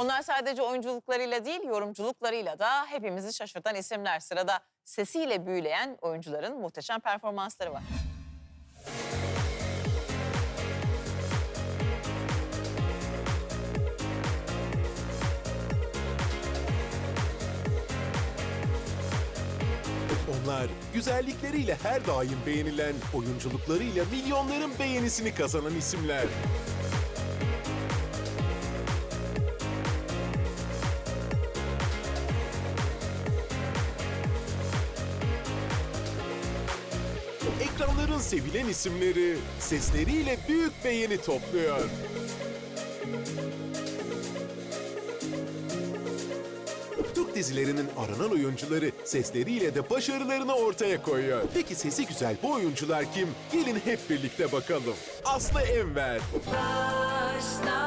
Onlar sadece oyunculuklarıyla değil, yorumculuklarıyla da hepimizi şaşırtan isimler. Sırada sesiyle büyüleyen oyuncuların muhteşem performansları var. Onlar güzellikleriyle her daim beğenilen, oyunculuklarıyla milyonların beğenisini kazanan isimler. Ekranların sevilen isimleri sesleriyle büyük beğeni topluyor. Türk dizilerinin aranan oyuncuları sesleriyle de başarılarını ortaya koyuyor. Peki sesi güzel bu oyuncular kim? Gelin hep birlikte bakalım. Aslı Enver, Başta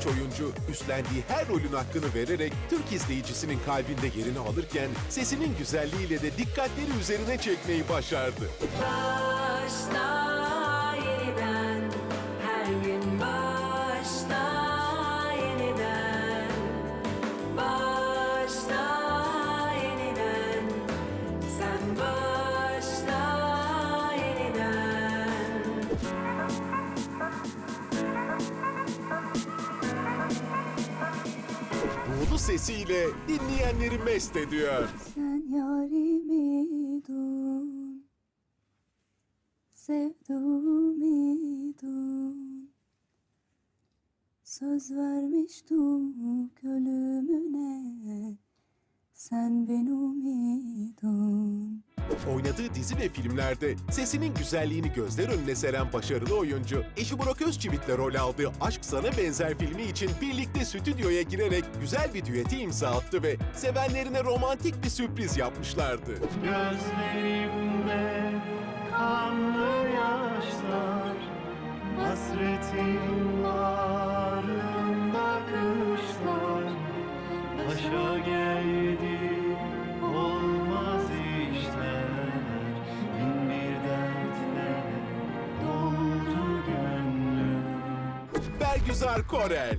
genç oyuncu üstlendiği her rolün hakkını vererek Türk izleyicisinin kalbinde yerini alırken sesinin güzelliğiyle de dikkatleri üzerine çekmeyi başardı. başta Buğulu sesiyle dinleyenleri mest ediyor. Sen yarimi dun Sevduğumu dun Söz vermiştik ölümüne Sen ben umidun Oynadığı dizi ve filmlerde sesinin güzelliğini gözler önüne seren başarılı oyuncu, eşi Burak Özçivit'le rol aldığı Aşk Sana Benzer filmi için birlikte stüdyoya girerek güzel bir düeti imza attı ve sevenlerine romantik bir sürpriz yapmışlardı. Gözlerimde kanlı Bergüzar Korel.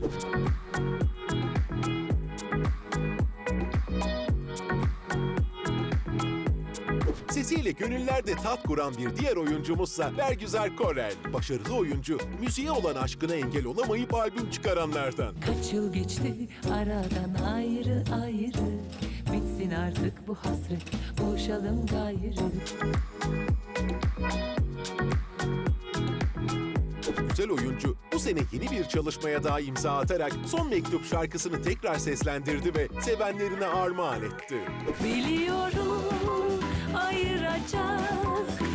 Sesiyle gönüllerde tat kuran bir diğer oyuncumuzsa Bergüzar Korel. Başarılı oyuncu, müziğe olan aşkına engel olamayıp albüm çıkaranlardan. Kaç yıl geçti aradan ayrı ayrı Bitsin artık bu hasret buluşalım gayrı Güzel oyuncu bu sene yeni bir çalışmaya daha imza atarak Son Mektup şarkısını tekrar seslendirdi ve sevenlerine armağan etti. Biliyorum ayıracak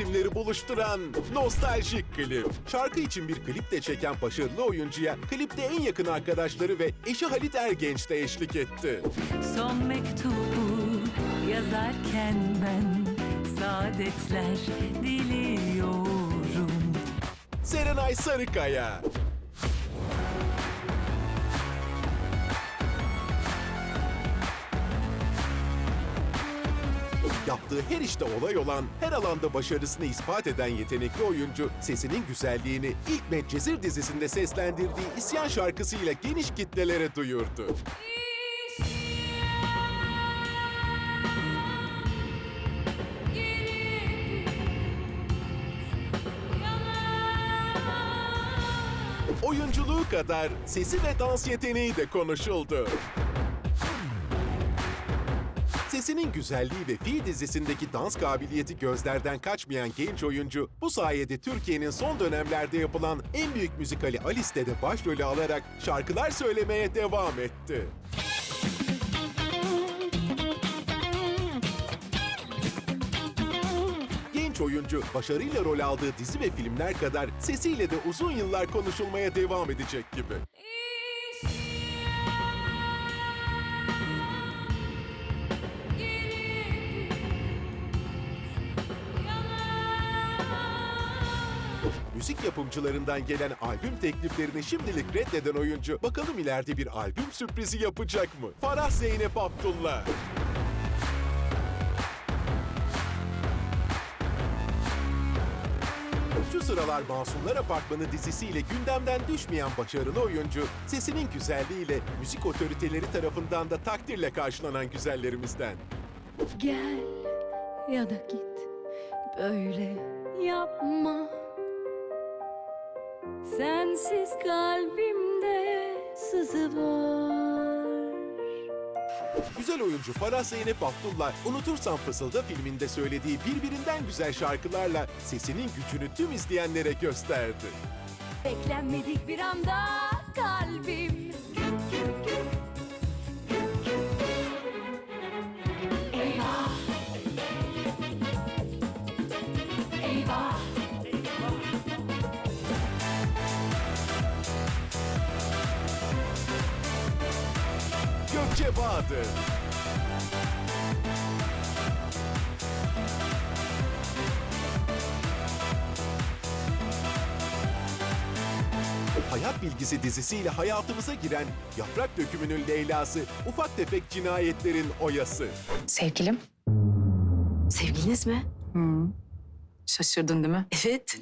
isimleri buluşturan nostaljik klip. Şarkı için bir klip de çeken başarılı oyuncuya klipte en yakın arkadaşları ve eşi Halit Ergenç de eşlik etti. Son mektubu yazarken ben saadetler diliyorum Serenay Sarıkaya. Yaptığı her işte olay olan, her alanda başarısını ispat eden yetenekli oyuncu, sesinin güzelliğini ilk Medcezir dizisinde seslendirdiği İsyan şarkısıyla geniş kitlelere duyurdu. Oyunculuğu kadar sesi ve dans yeteneği de konuşuldu. Sesinin güzelliği ve Fi dizisindeki dans kabiliyeti gözlerden kaçmayan genç oyuncu bu sayede Türkiye'nin son dönemlerde yapılan en büyük müzikali Alice'de de başrolü alarak şarkılar söylemeye devam etti. Oyuncu başarıyla rol aldığı dizi ve filmler kadar sesiyle de uzun yıllar konuşulmaya devam edecek gibi. Müzik yapımcılarından gelen albüm tekliflerini şimdilik reddeden oyuncu bakalım ileride bir albüm sürprizi yapacak mı? Farah Zeynep Abdullah. Şu sıralar Masumlar Apartmanı dizisiyle gündemden düşmeyen başarılı oyuncu, sesinin güzelliğiyle müzik otoriteleri tarafından da takdirle karşılanan güzellerimizden. Gel ya da git böyle yapma Sensiz kalbimde sızı var Güzel oyuncu Farah Zeynep Abdullah, Unutursam Fısılda filminde söylediği birbirinden güzel şarkılarla sesinin gücünü tüm izleyenlere gösterdi. Beklenmedik bir anda Gökçe Bahadır. Hayat Bilgisi dizisiyle hayatımıza giren Yaprak Dökümü'nün Leyla'sı, ufak tefek cinayetlerin oyası. Sevgilim. Sevgiliniz mi? Şaşırdın değil mi? Evet.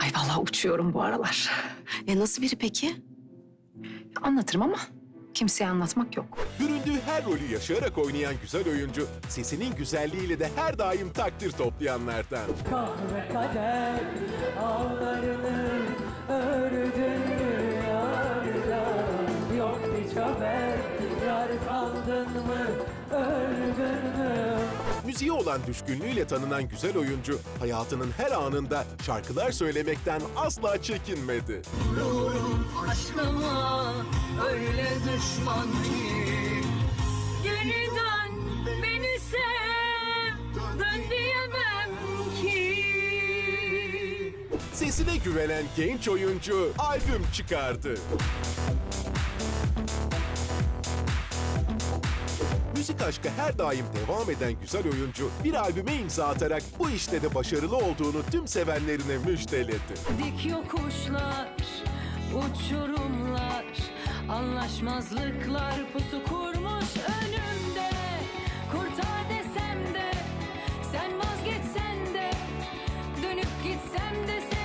Ay vallahi uçuyorum bu aralar. E nasıl biri peki? Anlatırım ama kimseye anlatmak yok. Büründüğü her rolü yaşayarak oynayan güzel oyuncu, sesinin güzelliğiyle de her daim takdir toplayanlardan. Kahve kader ağlarını ördün mü yardan Yok hiç haber yar kaldın mı öldün mü Müziğe olan düşkünlüğüyle tanınan güzel oyuncu, hayatının her anında şarkılar söylemekten asla çekinmedi. Aşkıma öyle düşman ki Geri dön beni sev Dön diyemem ki Sesine güvenen genç oyuncu albüm çıkardı. Müzik aşkı her daim devam eden güzel oyuncu bir albüme imza atarak bu işte de başarılı olduğunu tüm sevenlerine müjdeledi. Dik yokuşlar, uçurumlar Anlaşmazlıklar pusu kurmuş önümde. Kurtar desem de sen vazgeçsen de Dönüp gitsem de sen